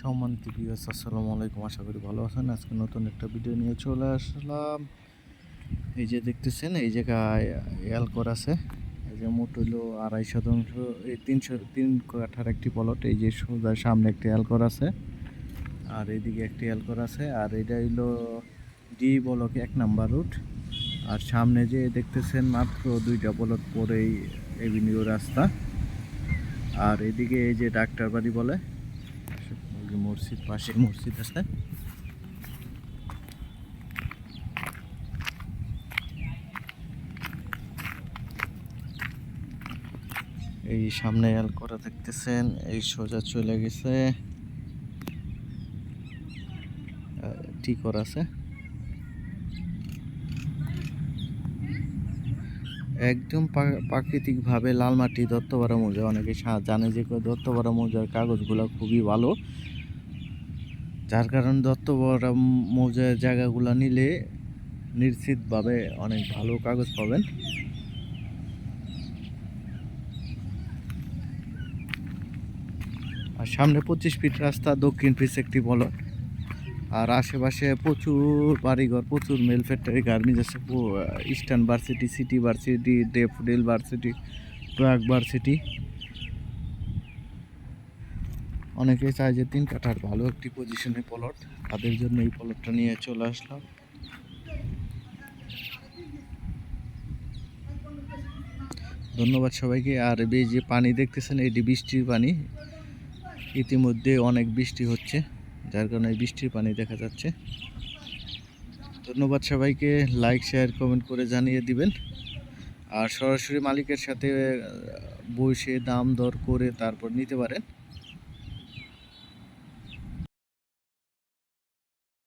সম্মানিত ভিউয়ার্স আসসালামু আলাইকুম। আশা করি ভালো আছেন। আজকে নতুন একটা ভিডিও নিয়ে চলে আসলাম। এই যে দেখতেছেন, এই জায়গায় এলকর আছে। এই যে মোট হইল আড়াই শতাংশ, এই তিনশো, তিন কাঠার একটি প্লট এই যে সোজা সামনে একটি এলকর আছে। আর এইদিকে একটি এলকর আছে। আর এটা হইল ডি বলকে এক নাম্বার রুট আর সামনে যে দেখতেছেন, মাত্র দুইটা প্লট পরেই এভিনিউ রাস্তা। আর এদিকে এই যে ডাক্তার বাড়ি বলে মসজিদ পাশে মসজিদ আছে। এই সামনে এল করা দেখতেছেন, এই সোজা চলে গেছে। ঠিক করা আছে। একদম প্রাকৃতিকভাবে লাল মাটি দত্তপাড়া মৌজা। অনেকে জানে যে দত্তপাড়া মৌজার কাগজগুলো খুবই ভালো। যার কারণে দত্তপাড়া মৌজার জায়গাগুলো নিলে নিশ্চিতভাবে অনেক ভালো কাগজ পাবেন। আর সামনে পঁচিশ ফিট রাস্তা, দক্ষিণ পিস একটি বলক আর আশেপাশে প্রচুর বাড়িঘর, প্রচুর মেল ফ্যাক্টরি, গার্মেন্টস আছে Eastern varsity, City varsity, Daffodil varsity প্রাগ ভার্সিটি। অনেকে চায় যে তিন কাঠার ভালো একটি পজিশনে প্লট তাদের জন্য এই প্লটটা নিয়ে চলে আসলাম। ধন্যবাদ সবাইকে। আর এই যে পানি দেখতেছেন এটি বৃষ্টির পানি, ইতিমধ্যে অনেক বৃষ্টি হচ্ছে, যার কারণে বৃষ্টির পানি দেখা যাচ্ছে। ধন্যবাদ সবাইকে। লাইক শেয়ার কমেন্ট করে জানিয়ে দিবেন। আর সরাসরি মালিকের সাথে বসে দাম দর করে তারপর নিতে পারেন।